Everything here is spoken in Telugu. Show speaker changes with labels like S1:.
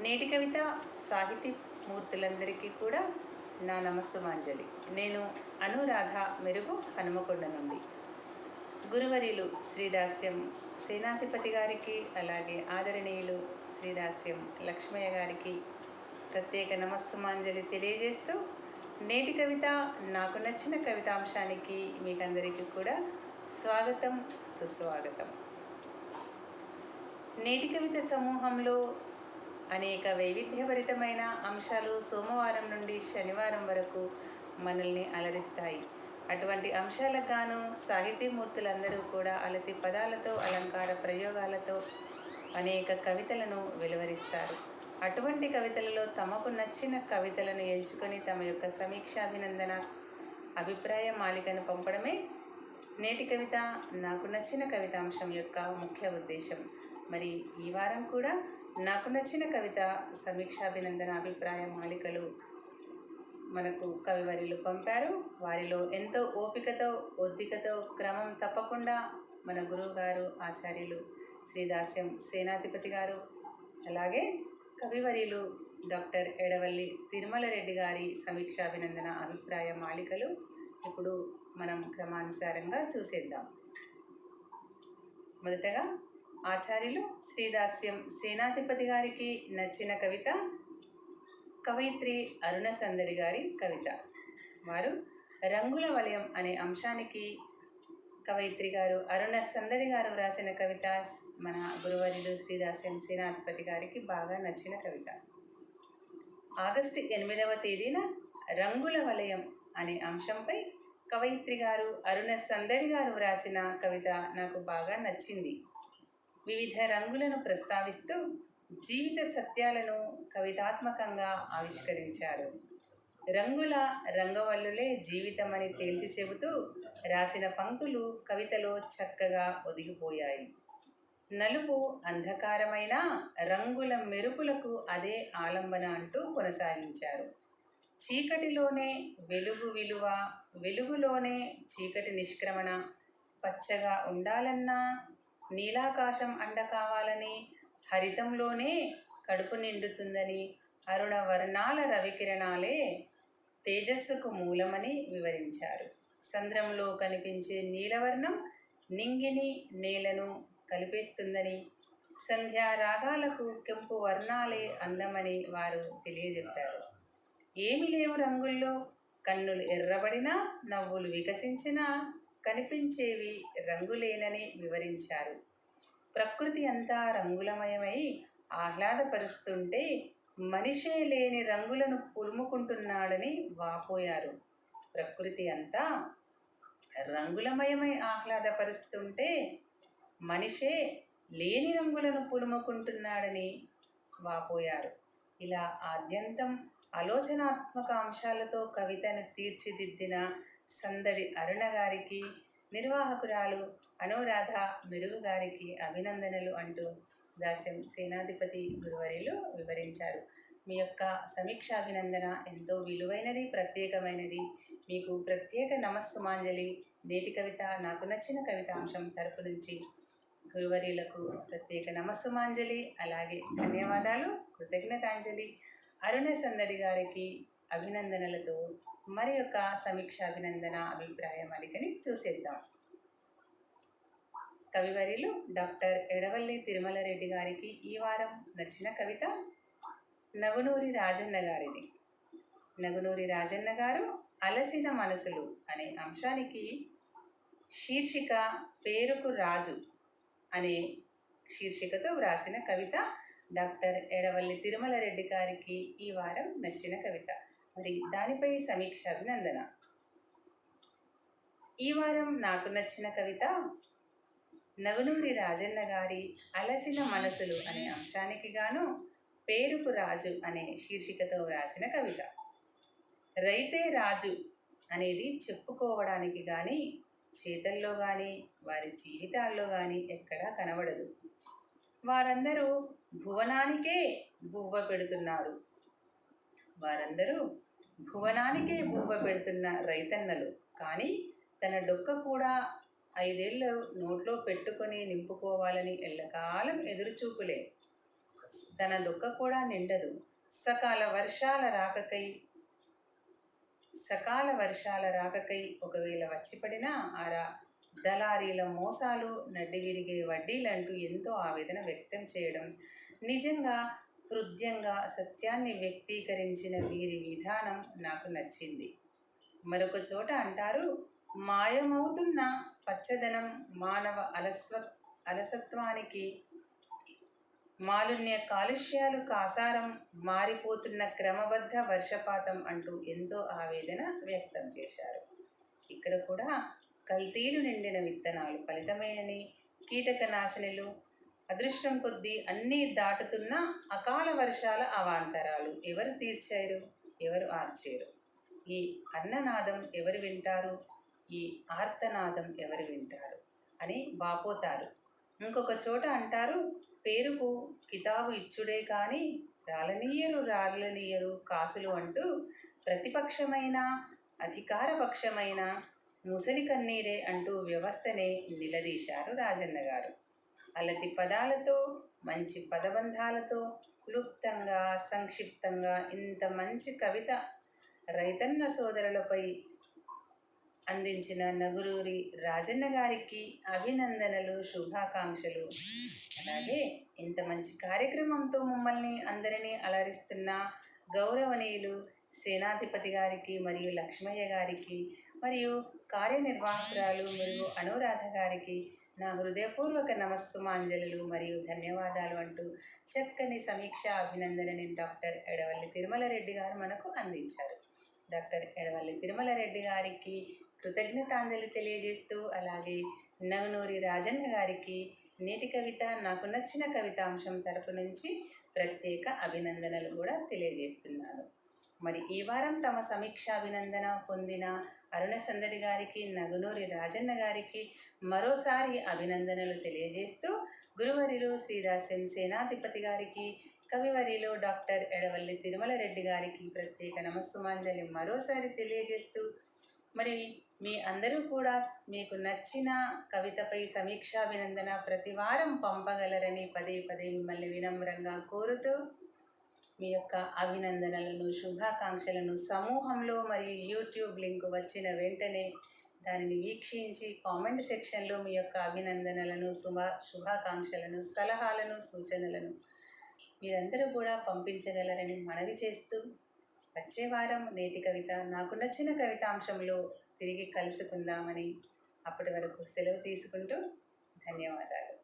S1: నేటి కవిత సాహితీ మూర్తులందరికీ కూడా నా నమస్సుమాంజలి. నేను అనురాధ మెరుగు హనుమకొండ నుండి. గురువరిలు శ్రీదాస్యం సేనాధిపతి గారికి అలాగే ఆదరణీయులు శ్రీదాస్యం లక్ష్మయ్య గారికి ప్రత్యేక నమస్సుమాంజలి తెలియజేస్తూ నేటి కవిత నాకు నచ్చిన కవితాంశానికి మీకందరికీ కూడా స్వాగతం సుస్వాగతం. నేటి కవిత సమూహంలో అనేక వైవిధ్యభరితమైన అంశాలు సోమవారం నుండి శనివారం వరకు మనల్ని అలరిస్తాయి. అటువంటి అంశాలకు గాను సాహితీమూర్తులందరూ కూడా అలతి పదాలతో అలంకార ప్రయోగాలతో అనేక కవితలను వెలువరిస్తారు. అటువంటి కవితలలో తమకు నచ్చిన కవితలను ఎంచుకొని తమ యొక్క సమీక్షాభినందన అభిప్రాయ మాలికను పంపడమే నేటి కవిత నాకు నచ్చిన కవితాంశం యొక్క ముఖ్య ఉద్దేశం. మరి ఈ వారం కూడా నాకు నచ్చిన కవిత సమీక్షాభినందన అభిప్రాయ మాలికలు మనకు కవివరిలు పంపారు. వారిలో ఎంతో ఓపికతో ఒద్దికతో క్రమం తప్పకుండా మన గురువు గారు ఆచార్యులు శ్రీదాస్యం సేనాధిపతి గారు అలాగే కవివరిలు డాక్టర్ ఎడవల్లి తిరుమల రెడ్డి గారి సమీక్షాభినందన అభిప్రాయ మాలికలు ఇప్పుడు మనం క్రమానుసారంగా చూసేద్దాం. మొదటగా ఆచార్యులు శ్రీదాస్యం సేనాధిపతి గారికి నచ్చిన కవిత కవయిత్రి అరుణ సందడి గారి కవిత. వారు రంగుల వలయం అనే అంశానికి కవయిత్రి గారు అరుణ సందడి గారు వ్రాసిన కవిత మన గురువర్యుడు శ్రీదాస్యం సేనాధిపతి గారికి బాగా నచ్చిన కవిత. ఆగస్టు ఎనిమిదవ తేదీన రంగుల వలయం అనే అంశంపై కవయిత్రి గారు అరుణ సందడి గారు వ్రాసిన కవిత నాకు బాగా నచ్చింది. వివిధ రంగులను ప్రస్తావిస్తూ జీవిత సత్యాలను కవితాత్మకంగా ఆవిష్కరించారు. రంగుల రంగవల్లులే జీవితమని తేల్చి చెబుతూ రాసిన పంక్తులు కవితలో చక్కగా ఒదిగిపోయాయి. నలుపు అంధకారమైన రంగుల మెరుపులకు అదే ఆలంబన అంటూ కొనసాగించారు. చీకటిలోనే వెలుగు విలువ వెలుగులోనే చీకటి నిష్క్రమణ పచ్చగా ఉండాలన్నా నీలాకాశం అండ కావాలని హరితంలోనే కడుపు నిండుతుందని అరుణ వర్ణాల రవికిరణాలే తేజస్సుకు మూలమని వివరించారు. సంద్రంలో కనిపించే నీలవర్ణం నింగిని నేలను కలిపేస్తుందని సంధ్యా రాగాలకు కెంపు వర్ణాలే అందమని వారు తెలియజెప్పారు. ఏమి లేవు రంగుల్లో కన్నులు ఎర్రబడినా నవ్వులు వికసించినా కనిపించేవి రంగులేనని వివరించారు. ప్రకృతి అంతా రంగులమయమై ఆహ్లాదపరుస్తుంటే మనిషే లేని రంగులను పులుముకుంటున్నాడని వాపోయారు. ప్రకృతి అంతా రంగులమయమై ఆహ్లాదపరుస్తుంటే మనిషే లేని రంగులను పులుముకుంటున్నాడని వాపోయారు. ఇలా ఆద్యంతం ఆలోచనాత్మక అంశాలతో కవితను తీర్చిదిద్దిన సందడి అరుణ గారికి నిర్వాహకురాలు అనురాధ మెరుగు గారికి అభినందనలు అంటూ దాస్యం సేనాధిపతి గురువరిలు వివరించారు. మీ యొక్క సమీక్షాభినందన ఎంతో విలువైనది ప్రత్యేకమైనది. మీకు ప్రత్యేక నమస్సుమాంజలి నేటి కవిత నాకు నచ్చిన కవితాంశం తరపు నుంచి గురువరిలకు ప్రత్యేక నమస్సుమాంజలి అలాగే ధన్యవాదాలు కృతజ్ఞతాంజలి. అరుణ సందడి గారికి అభినందనలతో మరి యొక్క సమీక్షాభినందన అభిప్రాయ మాలికని చూసేద్దాం. కవివరిలు డాక్టర్ ఎడవల్లి తిరుమల రెడ్డి గారికి ఈ వారం నచ్చిన కవిత నగునూరి రాజన్న గారిది. నగునూరి రాజన్న గారు అలసిన మనసులు అనే అంశానికి శీర్షిక పేరుకు రాజు అనే శీర్షికతో వ్రాసిన కవిత డాక్టర్ ఎడవల్లి తిరుమల రెడ్డి గారికి ఈ వారం నచ్చిన కవిత. మరి దానిపై సమీక్ష అభినందన. ఈ వారం నాకు నచ్చిన కవిత నగునూరి రాజన్న గారి అలసిన మనసులు అనే అంశానికి గాను పేరుకు రాజు అనే శీర్షికతో వ్రాసిన కవిత. రైతే రాజు అనేది చెప్పుకోవడానికి కానీ చేతల్లో కానీ వారి జీవితాల్లో కానీ ఎక్కడా కనబడదు. వారందరూ భువనానికే బువ్వ పెడుతున్నారు. వారందరూ భువనానికే బువ్వ పెడుతున్న రైతన్నలు. కానీ తన డొక్క కూడా ఐదేళ్ళు నోట్లో పెట్టుకొని నింపుకోవాలని ఎల్లకాలం ఎదురుచూపులే. తన డొక్క కూడా నిండదు. సకాల వర్షాల రాకకై సకాల వర్షాల రాకకై ఒకవేళ వచ్చిపడినా ఆ దళారీల మోసాలు నడ్డి విరిగే వడ్డీలంటూ ఎంతో ఆవేదన వ్యక్తం చేయడం నిజంగా హృద్యంగా సత్యాన్ని వ్యక్తీకరించిన వీరి విధానం నాకు నచ్చింది. మరొక చోట అంటారు మాయమవుతున్న పచ్చదనం మానవ అలస్వ అలసత్వానికి మాలిన్య కాలుష్యాలు కాసారం మారిపోతున్న క్రమబద్ధ వర్షపాతం అంటూ ఎంతో ఆవేదన వ్యక్తం చేశారు. ఇక్కడ కూడా కల్తీలు నిండిన విత్తనాలు ఫలితమేనని కీటకనాశనులు అదృష్టం కొద్దీ అన్నీ దాటుతున్న అకాల వర్షాల అవాంతరాలు. ఎవరు తీర్చారు? ఎవరు ఆర్చారు? ఈ అన్ననాదం ఎవరు వింటారు? ఈ ఆర్తనాదం ఎవరు వింటారు? అని బాపోతారు. ఇంకొక చోట అంటారు పేరుకు కితాబు ఇచ్చుడే కానీ రాలనీయరు రాలనీయరు కాసులు అంటూ ప్రతిపక్షమైన అధికారపక్షమైన ముసలి కన్నీరే అంటూ వ్యవస్థనే నిలదీశారు రాజన్న గారు. అలతి పదాలతో మంచి పదబంధాలతో క్లుప్తంగా సంక్షిప్తంగా ఇంత మంచి కవిత రైతన్న సోదరులపై అందించిన నగురూరి రాజన్న గారికి అభినందనలు శుభాకాంక్షలు. అలాగే ఇంత మంచి కార్యక్రమంతో మమ్మల్ని అందరినీ అలరిస్తున్న గౌరవనీయులు సేనాధిపతి గారికి మరియు లక్ష్మయ్య గారికి మరియు కార్యనిర్వాహకురాలు మరియు అనురాధ గారికి నా హృదయపూర్వక నమస్సుమాంజలు మరియు ధన్యవాదాలు అంటూ చక్కని సమీక్ష అభినందనని డాక్టర్ ఎడవల్లి తిరుమల రెడ్డి గారు మనకు అందించారు. డాక్టర్ ఎడవల్లి తిరుమల రెడ్డి గారికి కృతజ్ఞతాంజలి తెలియజేస్తూ అలాగే నవనూరి రాజన్న గారికి నేటి కవిత నాకు నచ్చిన కవితాంశం తరపు నుంచి ప్రత్యేక అభినందనలు కూడా తెలియజేస్తున్నాను. మరి ఈ వారం తమ సమీక్ష అభినందన పొందిన అరుణ సందడి గారికి నగునూరి రాజన్న గారికి మరోసారి అభినందనలు తెలియజేస్తూ గురువరిలో శ్రీదాసన్ సేనాధిపతి గారికి కవివరిలో డాక్టర్ ఎడవల్లి తిరుమల రెడ్డి గారికి ప్రత్యేక నమస్సుమాంజలి మరోసారి తెలియజేస్తూ మరి మీ అందరూ కూడా మీకు నచ్చిన కవితపై సమీక్షాభినందన ప్రతి వారం పంపగలరని పదే పదే మిమ్మల్ని వినమ్రంగా కోరుతూ మీ యొక్క అభినందనలను శుభాకాంక్షలను సమూహంలో మరియు యూట్యూబ్ లింక్ వచ్చిన వెంటనే దానిని వీక్షించి కామెంట్ సెక్షన్లో మీ యొక్క అభినందనలను శుభా శుభాకాంక్షలను సలహాలను సూచనలను మీరందరూ కూడా పంపించగలరని మనవి చేస్తూ వచ్చే వారం నేటి కవిత నాకు నచ్చిన కవితాంశంలో తిరిగి కలుసుకుందామని అప్పటి వరకు సెలవు తీసుకుంటూ ధన్యవాదాలు.